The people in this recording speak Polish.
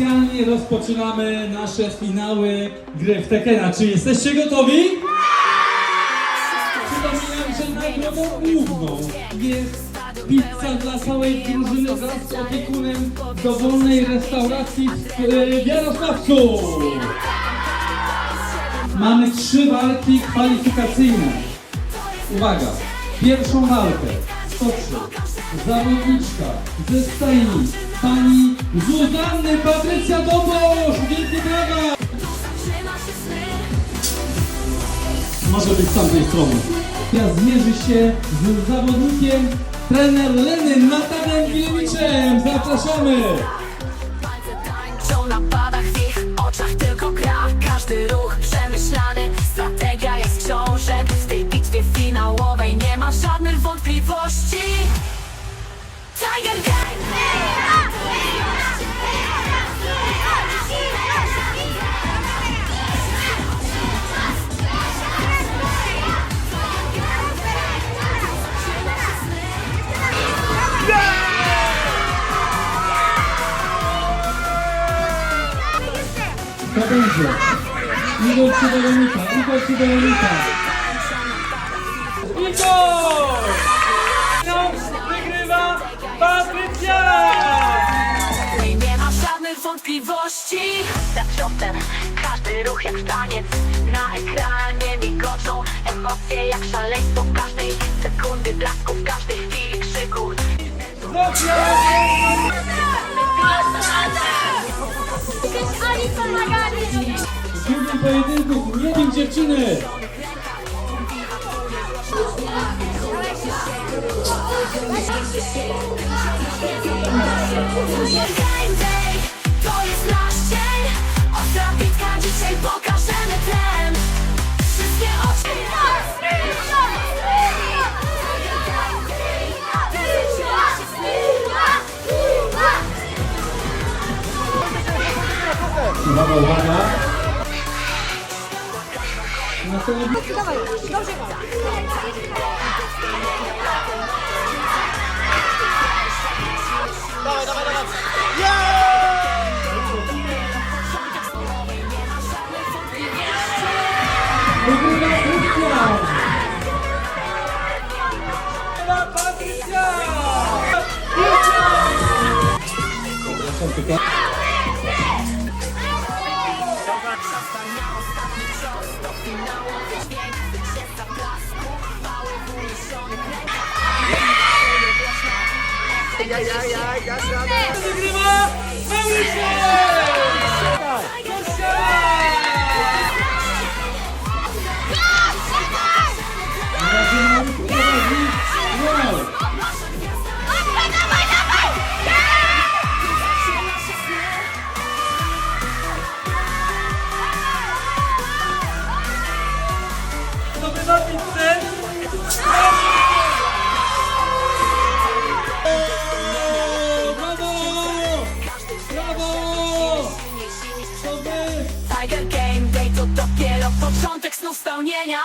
oficjalnie rozpoczynamy nasze finały gry w Tekena. Czy jesteście gotowi? Przypominam, że nagrodą główną jest pizza dla całej drużyny wraz z opiekunem w dowolnej restauracji w e, Jarosławcu. Mamy trzy walki kwalifikacyjne. Uwaga, pierwszą walkę stoczy zawodniczka ze stajni pani Zuzanny Patrycja Dobosz. Wielkie brawa! Może być z tamtej strony. Ja zmierzy się z zawodnikiem trener Leny Natanem Wilewiczem. Zapraszamy! Na padach ich oczach tylko Każdy ruch przemyślany, strategia jest W tej bitwie finałowej nie ma Tiger Gang! To będzie. Igor czy Weronika? Igor czy Weronika? Igor! No, wygrywa Patrycja! I nie ma żadnych wątpliwości Za ciosem, każdy ruch jak taniec Na ekranie migoczą emocje jak szaleństwo W każdej sekundy blasku, w każdej chwili krzyku W drugim pojedynku wiem dziewczyny. 오바냐 오바냐 나가 나가 나가 야 나 파트리아 파트리아 Uwaga, uwaga. Następny wygrywa Krystian. Wygrywa Patrycja! Przepraszam, tylko. Wygrywa Patrycja! Spełnienia